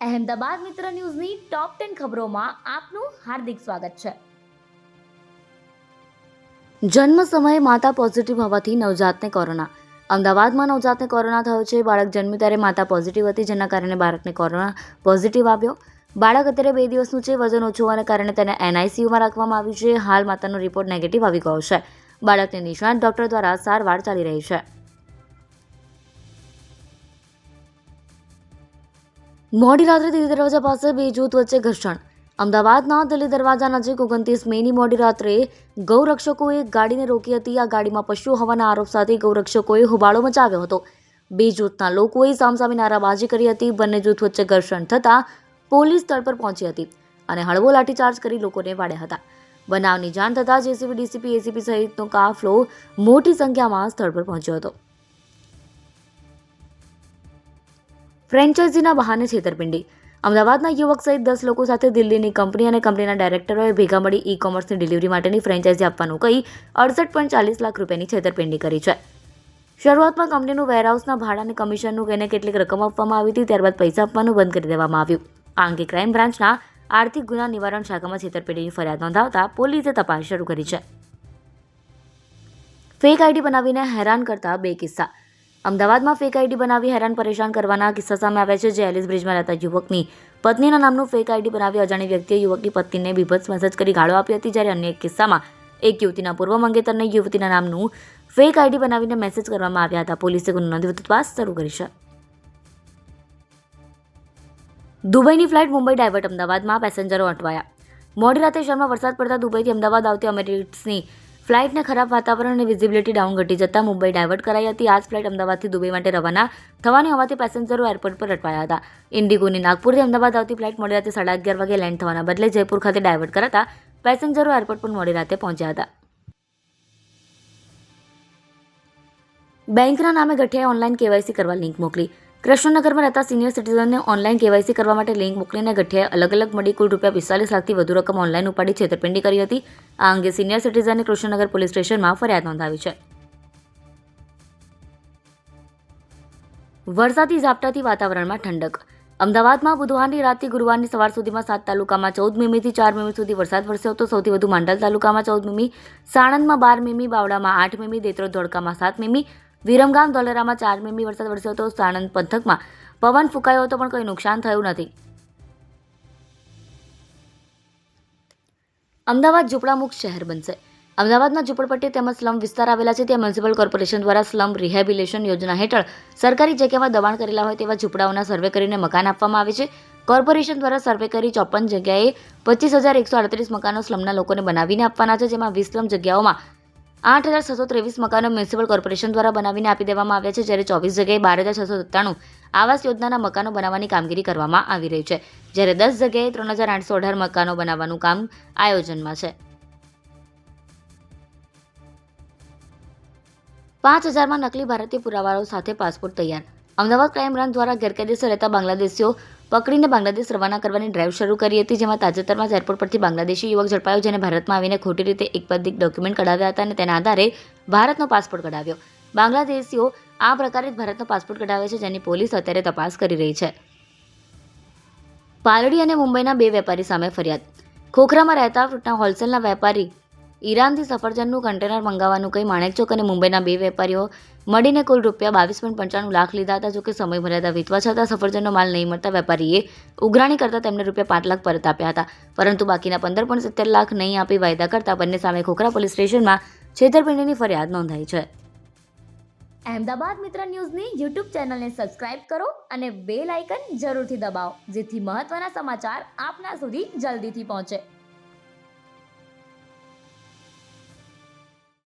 અહેમદાબાદ મિત્ર ન્યૂઝની top ten ખબરોમાં આપનું હાર્દિક સ્વાગત છે. જન્મ સમયે માતા પોઝિટિવ હોવાથી નવજાતને કોરોના અમદાવાદમાં નવજાતને કોરોના થયો છે. બાળક જન્મ્યું ત્યારે માતા પોઝિટિવ હતી, જેના કારણે બાળકને કોરોના પોઝિટિવ આવ્યો. બાળક અત્યારે બે દિવસનું છે. વજન ઓછું હોવાને કારણે તેને એનઆઈસીયુમાં રાખવામાં આવ્યું છે. હાલ માતાનો રિપોર્ટ નેગેટિવ આવી ગયો છે. બાળકને નિષ્ણાત ડોક્ટર દ્વારા સારવાર ચાલી રહી છે. મોડી રાત્રે દિલ્હી દરવાજા પાસે બે જૂથ વચ્ચે ઘર્ષણ. અમદાવાદના દિલ્હી દરવાજા નજીક ઓગણત્રીસ મેની મોડી રાત્રે ગૌરક્ષકોએ ગાડીને રોકી હતી. આ ગાડીમાં પશુ હોવાના આરોપ સાથે ગૌરક્ષકોએ હોબાળો મચાવ્યો હતો. બે જૂથના લોકોએ સામસામે નારાબાજી કરી હતી. બંને જૂથ વચ્ચે ઘર્ષણ થતાં પોલીસ સ્થળ પર પહોંચી હતી અને હળવો લાઠીચાર્જ કરી લોકોને વાળ્યા હતા. બનાવની જાણ થતાં જેસીબી, ડીસીપી એસીપી સહિતનો કાફલો મોટી સંખ્યામાં સ્થળ પર પહોંચ્યો હતો. ફ્રેન્ચાઇઝીના બહાને છેતરપિંડી. અમદાવાદના યુવક સહિત દસ લોકો સાથે દિલ્હીની કંપની અને કંપનીના ડાયરેક્ટરોએ ભેગા મળી ઈ કોમર્સની ડિલિવરી માટેની ફ્રેન્ચાઇઝી આપવાનું કહી અડસઠ પોઈન્ટ ચાલીસ લાખ રૂપિયાની છેતરપિંડી કરી છે. શરૂઆતમાં કંપનીનું વેરહાઉસના ભાડાને કમિશનનું કહીને કેટલીક રકમ આપવામાં આવી હતી, ત્યારબાદ પૈસા આપવાનું બંધ કરી દેવામાં આવ્યું. આ અંગે ક્રાઇમ બ્રાન્ચના આર્થિક ગુના નિવારણ શાખામાં છેતરપિંડીની ફરિયાદ નોંધાવતા પોલીસે તપાસ શરૂ કરી છે. ફેક આઈડી બનાવીને હેરાન કરતા બે કિસ્સા. અમદાવાદમાં ફેક આઈડી બનાવી હેરાન પરેશાન કરવાના કિસ્સા સામે આવ્યા છે, જે એલિસ બ્રિજમાં રહેતા યુવકની પત્નીના નામનું ફેક આઈડી બનાવી અજાણી વ્યક્તિએ યુવકની પત્નીને બીભત્સ મેસેજ કરી ગાળો આપી હતી, જ્યારે અન્ય એક કિસ્સામાં એક યુવતીના પૂર્વ મંગેતરને યુવતીના નામનું ફેક આઈડી બનાવીને મેસેજ કરવામાં આવ્યા હતા. પોલીસે ગુનો નોંધી તપાસ શરૂ કરી છે. દુબઈની ફ્લાઇટ મુંબઈ ડાયવર્ટ અમદાવાદમાં પેસેન્જરો અટવાયા. મોડી રાતે શહેરમાં વરસાદ પડતા દુબઈથી અમદાવાદ આવતી અમેરિટ્સની ફ્લાઇટને ખરાબ વાતાવરણ અને વિઝિબિલિટી ડાઉન ઘટી જતાં મુંબઈ ડાયવર્ટ કરાઈ હતી. આ ફ્લાઇટ અમદાવાદથી દુબઈ માટે રવાના થવાની હોવાથી પેસેન્જરો એરપોર્ટ પર અટવાયા હતા. ઇન્ડિગોની નાગપુરથી અમદાવાદ આવતી ફ્લાઇટ મોડી રાતે સાડા અગિયાર વાગે લેન્ડ થવાના બદલે જયપુર ખાતે ડાયવર્ટ કરાતા પેસેન્જરો એરપોર્ટ પર મોડી રાતે પહોંચ્યા હતા. બેંકના નામે ગઠિયાએ ઓનલાઈન કેવાયસી કરવા લિંક મોકલી. કૃષ્ણનગરમાં રહેતા સિનિયર સિટીઝનને ઓનલાઈન કેવાયસી કરવા માટે લિંક મોકલીને ગઠિયાએ અલગ અલગ મળી કુલ રૂપિયા પિસ્તાલીસ લાખથી વધુ રકમ ઓનલાઈન ઉપાડી છેતરપિંડી કરી હતી. આ અંગે સિનિયર સિટીઝને કૃષ્ણનગર પોલીસ સ્ટેશનમાં ફરિયાદ નોંધાવી છે. વરસાદી ઝાપટાથી વાતાવરણમાં ઠંડક. અમદાવાદમાં બુધવારની રાતથી ગુરુવારની સવાર સુધીમાં સાત તાલુકામાં ચૌદ મીમીથી ચાર મીમી સુધી વરસાદ વરસ્યો હતો. સૌથી વધુ માંડલ તાલુકામાં ચૌદ મીમી, સાણંદમાં બાર મીમી બાવડામાં આઠ મીમી દેત્રો ધોળકામાં સાત મીમી વિરમગામ ધોલેરામાં ચાર મીમી વરસાદ વરસ્યો હતો. સાણંદ પંથકમાં પવન ફૂંકાયો હતો, પણ કોઈ નુકસાન થયું નથી. અમદાવાદ ઝૂંપડામુખ શહેર બનશે. અમદાવાદના ઝૂંપડપટ્ટી તેમજ સ્લમ વિસ્તાર આવેલા છે. ત્યાં મ્યુનિસિપલ કોર્પોરેશન દ્વારા સ્લમ રિહેબિલેશન યોજના હેઠળ સરકારી જગ્યામાં દબાણ કરેલા હોય તેવા ઝૂંપડાઓના સર્વે કરીને મકાન આપવામાં આવે છે. કોર્પોરેશન દ્વારા સર્વે કરી ચોપન જગ્યાએ પચીસ હજાર એકસો અડત્રીસ મકાનો સ્લમના લોકોને બનાવીને આપવાના છે, જેમાં વીસ સ્લમ જગ્યાઓમાં આઠ હજાર છસો ત્રેવીસ મકાનો મ્યુનિસિપલ કોર્પોરેશન દ્વારા બનાવીને આપી દેવામાં આવ્યા છે, જ્યારે ચોવીસ જગ્યાએ બાર હજાર છસો સત્તાણું આવાસ યોજનાના મકાનો બનાવવાની કામગીરી કરવામાં આવી રહી છે, જ્યારે દસ જગ્યાએ ત્રણ હજાર આઠસો અઢાર મકાનો બનાવવાનું કામ આયોજનમાં છે. પાંચ હજારમાં નકલી ભારતીય પુરાવાઓ સાથે પાસપોર્ટ તૈયાર અમદાવાદ ક્રાઇમ બ્રાન્ચ દ્વારા ગેરકાયદેસર રહેતા બાંગ્લાદેશીઓ પકડીને બાંગ્લાદેશ રવાના કરવાની ડ્રાઈવ શરૂ કરી હતી, જેમાં તાજેતરમાં જ એરપોર્ટ પરથી બાંગ્લાદેશી યુવક ઝડપાયો, જેને ભારતમાં આવીને ખોટી રીતે એકપદિક ડોક્યુમેન્ટ કઢાવ્યા હતા અને તેના આધારે ભારતનો પાસપોર્ટ કઢાવ્યો. બાંગ્લાદેશીઓ આ પ્રકારે જ ભારતનો પાસપોર્ટ કઢાવે છે, જેની પોલીસ અત્યારે તપાસ કરી રહી છે. પાલડી અને મુંબઈના બે વેપારી સામે ફરિયાદ. ખોખરામાં રહેતા ફ્રૂટના હોલસેલના વેપારી ઈરાનથી સફરજનનું કન્ટેનર મંગાવવાનું કહી માણેકચોક અને મુંબઈના બે વેપારીઓ મળીને કુલ રૂપિયા બાવીસ પોઈન્ટ પંચાણું લાખ લીધા હતા, જોકે સમય મર્યાદા વીતવા છતાં સફરજનનો માલ નહીં મળતા વેપારીએ ઉઘરાણી કરતાં તેમને રૂપિયા પાંચ લાખ પરત આપ્યા હતા. પરંતુ બાકીના પંદર પોઈન્ટ સિત્તેર લાખ નહીં આપી વાયદા કરતા બંને સામે ખોખરા પોલીસ સ્ટેશનમાં છેતરપિંડીની ફરિયાદ નોંધાઈ છે. અહેમદાબાદ મિત્ર ન્યૂઝની યુટ્યુબ ચેનલને સબસ્ક્રાઇબ કરો અને બેલ આઇકન જરૂરથી દબાવો, જેથી મહત્ત્વના સમાચાર આપના સુધી જલ્દીથી પહોંચે.